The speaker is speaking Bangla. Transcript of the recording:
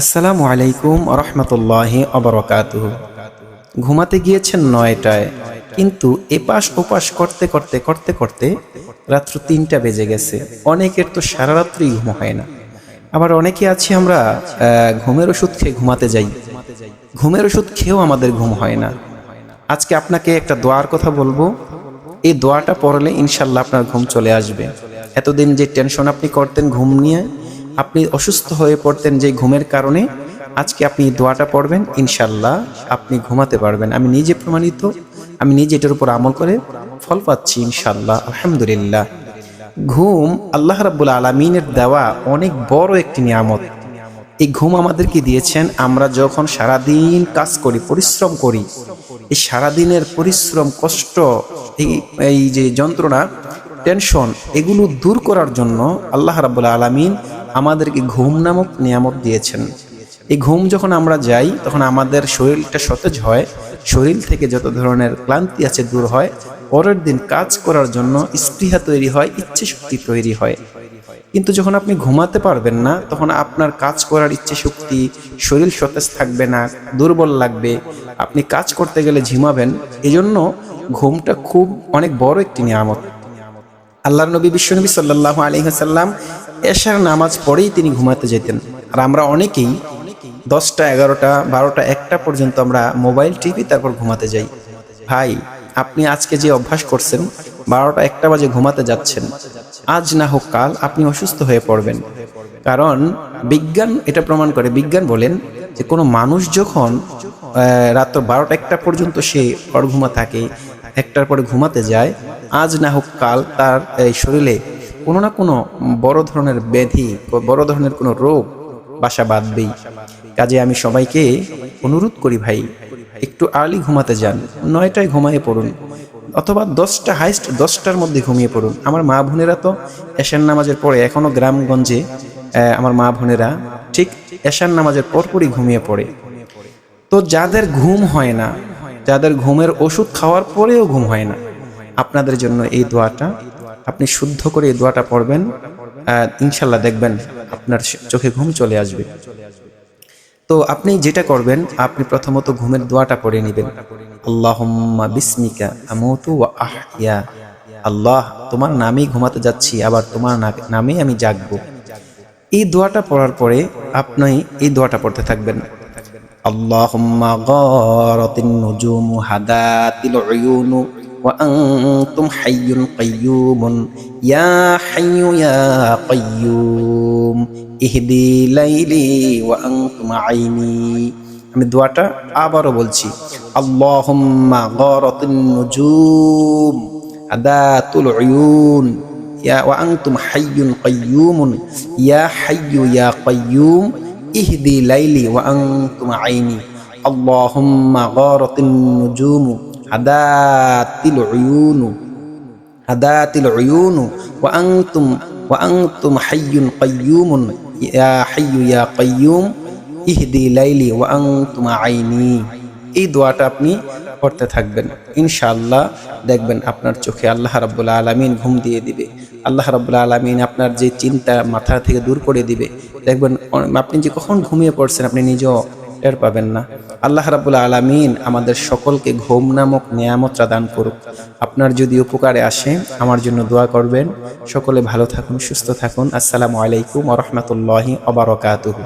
আসসালামু আলাইকুম রহমতুল্লাহি অবরকাতুহ ঘুমাতে গিয়েছেন নয়টায়, কিন্তু এপাশ ওপাশ করতে করতে করতে করতে রাত্র তিনটা বেজে গেছে। অনেকের তো সারা রাত্রি ঘুম হয় না। আবার অনেকে আছি আমরা ঘুমের ওষুধ খেয়ে ঘুমাতে যাই। ঘুমের ওষুধ খেয়েও আমাদের ঘুম হয় না। আজকে আপনাকে একটা দোয়ার কথা বলব। এই দোয়াটা পড়লে ইনশাল্লাহ আপনার ঘুম চলে আসবে। এতদিন যে টেনশন আপনি করতেন ঘুম নিয়ে আপনি অসুস্থ হয়ে পড়তেন যে ঘুমের কারণে, আজকে আপনি দোয়াটা পড়বেন ইনশাল্লাহ আপনি ঘুমাতে পারবেন। আমি নিজে প্রমাণিত, আমি নিজে এটার উপর আমল করে ফল পাচ্ছি ইনশাল্লাহ আলহামদুলিল্লাহ। ঘুম আল্লাহ রাব্বুল আলমিনের দেওয়া অনেক বড় একটি নিয়ামত। এই ঘুম আমাদেরকে দিয়েছেন, আমরা যখন সারাদিন কাজ করি, পরিশ্রম করি, এই সারাদিনের পরিশ্রম, কষ্ট, এই এই যে যন্ত্রণা, টেনশন, এগুলো দূর করার জন্য আল্লাহ রাবুল আলমিন আমাদেরকে ঘুম নামক নিয়ামত দিয়েছেন। এই ঘুম যখন আমরা যাই, তখন আমাদের শরীরটা সতেজ হয়, শরীর থেকে যত ধরনের ক্লান্তি আছে দূর হয়, পরের দিন কাজ করার জন্য স্পৃহা তৈরি হয়, ইচ্ছে শক্তি তৈরি হয়। কিন্তু যখন আপনি ঘুমাতে পারবেন না, তখন আপনার কাজ করার ইচ্ছে শক্তি, শরীর সতেজ থাকবে না, দুর্বল লাগবে, আপনি কাজ করতে গেলে ঝিমাবেন, এজন্য ঘুমটা খুব অনেক বড় একটি নিয়ামত। আল্লাহর নবী বিশ্বনবী সাল্লাহ আলহিহাসাল্লাম এশার নামাজ পড়েই তিনি ঘুমাতে যেতেন। আর আমরা অনেকেই দশটা এগারোটা বারোটা একটা পর্যন্ত আমরা মোবাইল টিভি তারপর ঘুমাতে যাই। ভাই আপনি আজকে যে অভ্যাস করছেন বারোটা একটা বাজে ঘুমাতে যাচ্ছেন আজ না হোক কাল আপনি অসুস্থ হয়ে পড়বেন। কারণ বিজ্ঞান এটা প্রমাণ করে। বিজ্ঞান বলেন যে কোনো মানুষ যখন আহ, রাত বারোটা একটা পর্যন্ত সে পর ঘুমা থাকে একটার পরে ঘুমাতে যায় আজ না হোক কাল তার এই শরীরে কোনো না কোনো বড় ধরনের ব্যাধি, বড় ধরনের কোনো রোগ বাসা বাঁধবেই। কাজে আমি সবাইকে অনুরোধ করি ভাই, একটু আর্লি ঘুমাতে যান, নয়টায় ঘুমায়ে পড়ুন, অথবা দশটা হাইস্ট দশটার মধ্যে ঘুমিয়ে পড়ুন। আমার মা বোনেরা তো এশার নামাজের পরে এখনও গ্রামগঞ্জে আমার মা বোনেরা ঠিক এশার নামাজের পরপরই ঘুমিয়ে পড়ে। তো যাদের ঘুম হয় না, যাদের ঘুমের ওষুধ খাওয়ার পরেও ঘুম হয় না আপনাদের জন্য এই দোয়াটা। আপনি শুদ্ধ করে এই দোয়াটা পড়বেন। ইনশাল্লাহ দেখবেন আপনার চোখে ঘুম চলে আসবে। তো আপনি যেটা করবেন, আপনি প্রথমত ঘুমের দোয়াটা পড়ে নেবেন। আল্লাহুম্মা বিসমিকা আল্লাহ, তোমার নামেই ঘুমাতে যাচ্ছি, আবার তোমার নামেই আমি জাগবো। এই দোয়াটা পড়ার পরে আপনি এই দোয়াটা পড়তে থাকবেন। আল্লাহুম্মা গারাতিন নুজুমু হাদাতিল উয়ুনু। وأنتم حي قيوم يا حي يا قيوم اهدي ليلي وأنتم عيني আমি দোয়াটা আবারও বলছি আল্লাহুম্মা গারাতিন নুজুম আদাতুল উয়ুন ইয়া ওয়া আনতুম হাইয়ুন কাইয়ুমুন ইয়া হাইয়ু ইয়া কাইয়ুম ইহদি লাইলি ওয়া আনতুম আইনি আল্লাহুম্মা গারাতিন নুজুমু হাদাতিল উয়ুনু হাদাতিল উয়ুনু, ওয়া আনতুম ওয়া আনতুম হাইয়ুন কাইয়ুমুন, ইয়া হাইয়ু ইয়া কাইয়ুম, ইহদি লাইলি ওয়া আনতুম আইনি। এই দোয়াটা আপনি পড়তে থাকবেন। ইনশাআল্লাহ দেখবেন আপনার চোখে আল্লাহ রাব্বুল আলামিন ঘুম দিয়ে দিবে। আল্লাহ রাব্বুল আলামিন আপনার যে চিন্তা মাথা থেকে দূর করে দিবে। দেখবেন আপনি যে কখন ঘুমিয়ে পড়ছেন, আপনি নিজেও টের পাবেন না। আল্লাহ রাবুল আলমিন আমাদের সকলকে ঘুম নামক নিয়ামতটা দান করুক। আপনার যদি উপকারে আসে, আমার জন্য দোয়া করবেন। সকলে ভালো থাকুন, সুস্থ থাকুন। আসসালামু আলাইকুম ওয়া রাহমাতুল্লাহি ওয়া বারাকাতুহু।